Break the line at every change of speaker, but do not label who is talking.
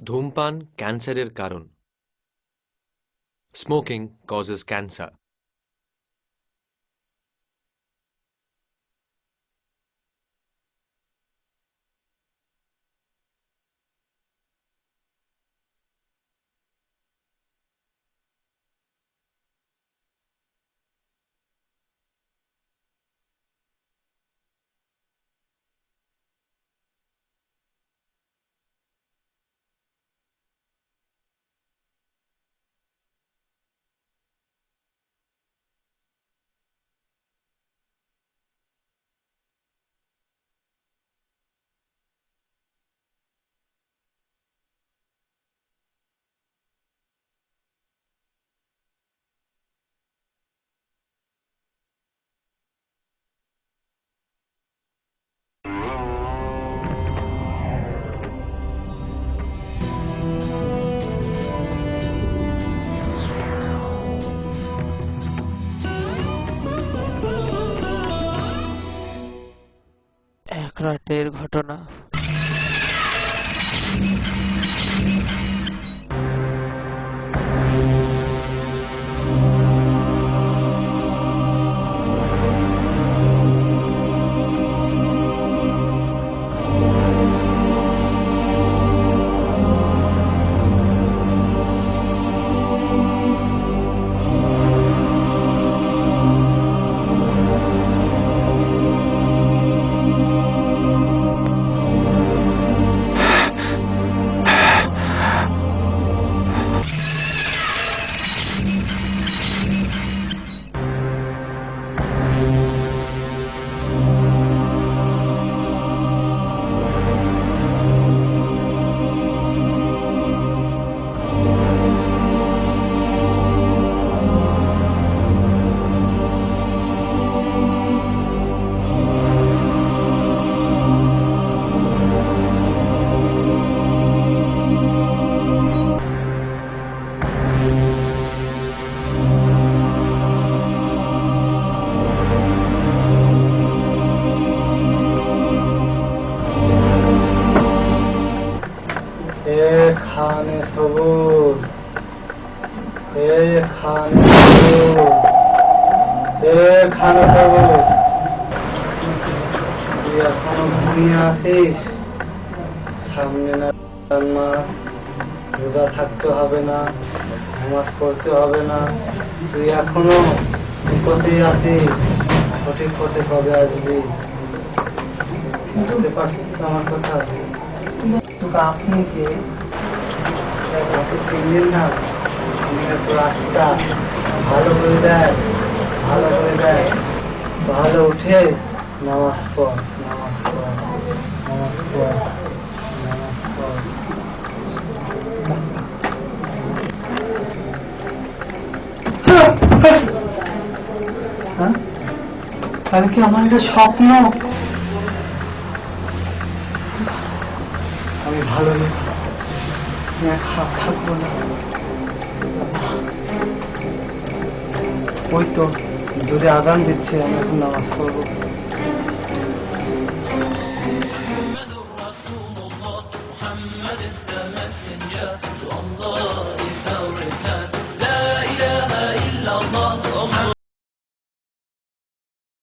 ধূমপান ক্যান্সারের কারণ স্মোকিং কজেস ক্যান্সার
রাতের ঘটনা।
খানে এ খানে সবুজ তুই এখনও ঘুমিয়ে আসিস সামনে না রোজা থাকতে হবে না, নামাজ পড়তে হবে না। তুই এখনও বিপদেই আসিস সঠিক পথে কবে আসবি? বুঝতে পারছিস আমার কথা? আপনি কে? ভালো দেয় ভালো দেয় ভালো উঠে নামাজ নামাজ নামাজ তাহলে কি আমার এটা স্বপ্ন? আমি ভালো নেই। আপনার খারাপ থাকব না ওই তো দূরে আদান দিচ্ছে আমি এখন নামাজ পড়ব